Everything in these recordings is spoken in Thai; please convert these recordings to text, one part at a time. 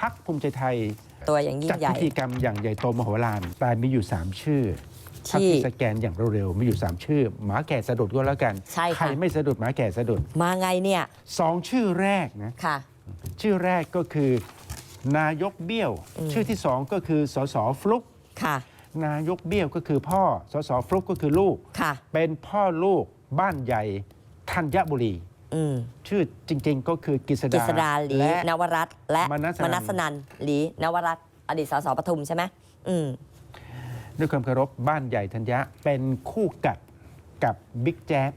พักภูมิใจไทยตัวอย่างยิ่จัดงใหญ่ พิธีกรรมอย่างใหญ่โตมโหฬารแต่มีอยู่ 3 ชื่อพักที่ที่สแกนอย่างเร็วๆมีอยู่ 3 ชื่อ หมาแก่สะดุดก็แล้วกันใช่ค่ะ ใครไม่สะดุดหมาแก่สะดุดมาไงเนี่ยสองชื่อแรกนะ ค่ะ ชื่อแรกก็คือนายกเบี้ยวอืมชื่อที่สองก็คือสสฟลุก ค่ะ นายกเบี้ยวก็คือพ่อสสฟลุกก็คือลูก ค่ะ เป็นพ่อลูกบ้านใหญ่ธัญบุรีอืม ชื่อจริง ๆ ก็คือกฤษกฤดาษดาหลีและ นวรัตน์และมนัสนันมนัสนันหลีนวรัตน์อดีตสสปทุมใช่ไหมอืม ด้วยความเคารพบ้านใหญ่ธัญญะเป็นคู่กัดกับบิ๊กแจ๊ด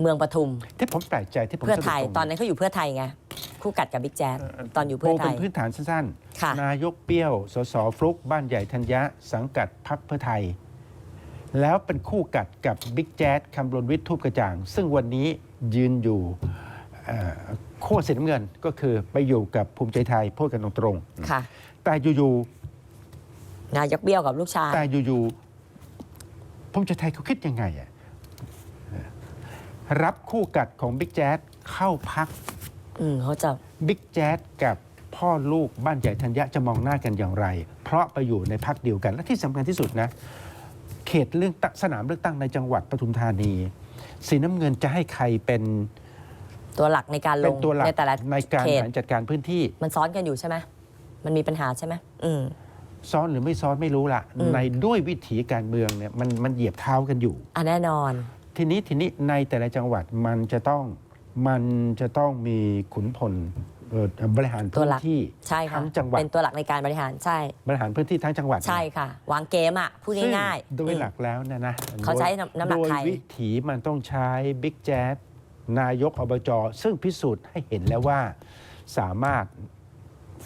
เมืองปทุม ที่ผมแปลกใจที่ผมเพื่อไทย สะดุดตอนนั้นเขาอยู่เพื่อไทยไงคู่กัดกับบิ๊กแจ๊ดตอนอยู่เพื่อโปไทเป็นย พื้นฐานสั้นค่ะนายกเปี้ยว สสฟลุกบ้านใหญ่ธัญญะ สังกัดพักเพื่อไทย แล้วเป็นคู่กัดกับบิ๊กแจ๊ดคำรณวิทย์ทูปกระจ่าง ซึ่งวันนี้ ยืนอยู่เอ่อขั้วสีน้ำเงินก็คือไปอยู่กับภูมิใจไทยพูดกันตรงค่ะ ๆ แต่อยู่นายกเบี้ยวกับลูกชายๆแต่อยู่ๆภูมิใจไทยเขาคิดยังไงอะรับคู่กัดของบิ๊กแจ๊ดเข้าพักอืมเขาจะบิ๊กแจ๊ดกับพ่อลูกบ้านใหญ่ธัญญะจะมองหน้ากันอย่างไร เพราะไปอยู่ในพักเดียวกันและที่สำคัญที่สุดนะ เขตเลือกตั้งสนามเลือกตั้งในจังหวัดปทุมธานี สีน้ำเงินจะให้ใครเป็นตัวหลักในการลเป็นงตัวหลักในแต่ละในการเขบตริหารจัดการพื้นที่ มันซ้อนกันอยู่ใช่ไหมมันมีปัญหาใช่ไหมอืม ซ้อนหรือไม่ซ้อนไม่รู้ละอืม ในด้วยวิถีการเมืองเนี่ยมันมันเหยียบเท้ากันอยู่ อะแน่นอน ทีนี้ทีนี้ในแต่ละจังหวัดมันจะต้องมันจะต้องมีขุนพลเอ่อ บริหารตัวพื้นหลักที่ใช่ค่ะทั้งจังหวัดเป็นตัวหลักในการบริหารใช่ บริหารพื้นที่ทั้งจังหวัดใช่ค่ะ วางเกมอะพูดซึ่งง่ายๆโดยอืมหลักแล้วเนะนะเขาใช้โดยน้ำหนักโดยใครวิถีมันต้องใช้บิ๊กแจ๊ดนายกอบจซึ่งพิสูจน์ให้เห็นแล้วว่าสามารถ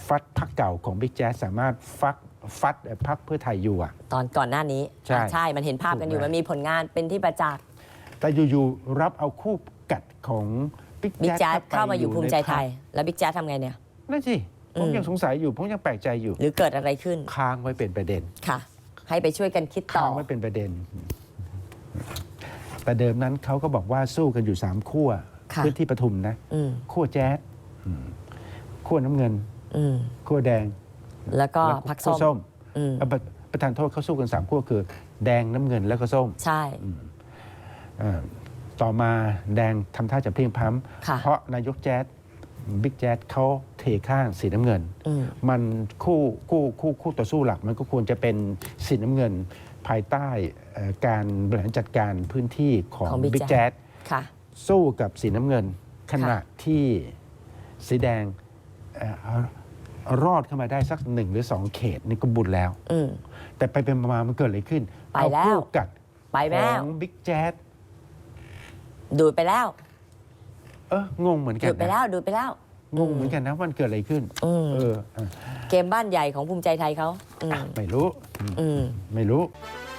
ฟัดพักเก่าของบิ๊กแจ๊ดสามารถฟักฟัดพักเพื่อไทยอยู่อะตอนก่อนหน้านี้ใช่อะใช่มันเห็นภาพกันอยู่ถูกไหมมันมีผลงานเป็นที่ประจักษ์แต่อยู่ๆรับเอาคู่กัดของ บิ๊กบิ๊กแจ๊แจ๊ดดเข้ามาอยู่ภูมิใจไทยในพรรแล้วบิ๊กแจ๊ดทำไงเนี่ยคนั่นสิผมอืมยังสงสัยอยู่ผมยังแปลกใจอยู่ หรือเกิดอะไรขึ้นค้างไว้เป็นประเด็นค่ะ ให้ไปช่วยกันคิดต่ค้าองไว้เป็นประเด็น แต่เดิมนั้นเขาก็บอกว่าสู้กันอยู่สามขั้วค่ะพื้นที่ปทุมนะอืมขั้วแจ๊ดอืมขั้วน้ำเงินอืมขั้วแดงแล้วก็แล้วพักขั้วส้มอืมเอ่อประประธานโทษเขาสู้กันสามขั้วคือ แดงน้ำเงินแล้วก็ส้มใช่ เอ่อ ต่อมาแดงทำท่าจะเพลียงพล้ค่ะำเพราะนายกแจ๊ดบิ๊กแจ๊ดเขาเทข้างสีน้ำเงิน อืม มันคู่คู่คู่คู่ต่อสู้หลัก มันก็ควรจะเป็นสีน้ำเงินภายใต้เอ่อการบริหารจัดการพื้นที่ของของ Big บิ๊ก Jet แจ๊ดค่ะ สู้กับสีน้ำเงิน ขณะค่ะที่สีแดงเอ่อรอดเข้ามาได้สักหนึ่งหรือสองเขตนี่ก็บุญแล้ว อืม แต่ไปเป็นมามันเกิดอะไรขึ้นไปแล้ว เอาคู่กัดไปขแล้อว งบิ๊กแจ๊ด ดูดไปแล้ว เอองงเหมือนกัดูนดไปนะแล้วดูดไปแล้ว งงเหมือนกันนะว่ามันเกิดอะไรขึ้น อืมเอออะเกมบ้านใหญ่ของภูมิใจไทยเขาอืมไม่รู้อืม ไม่รู้อ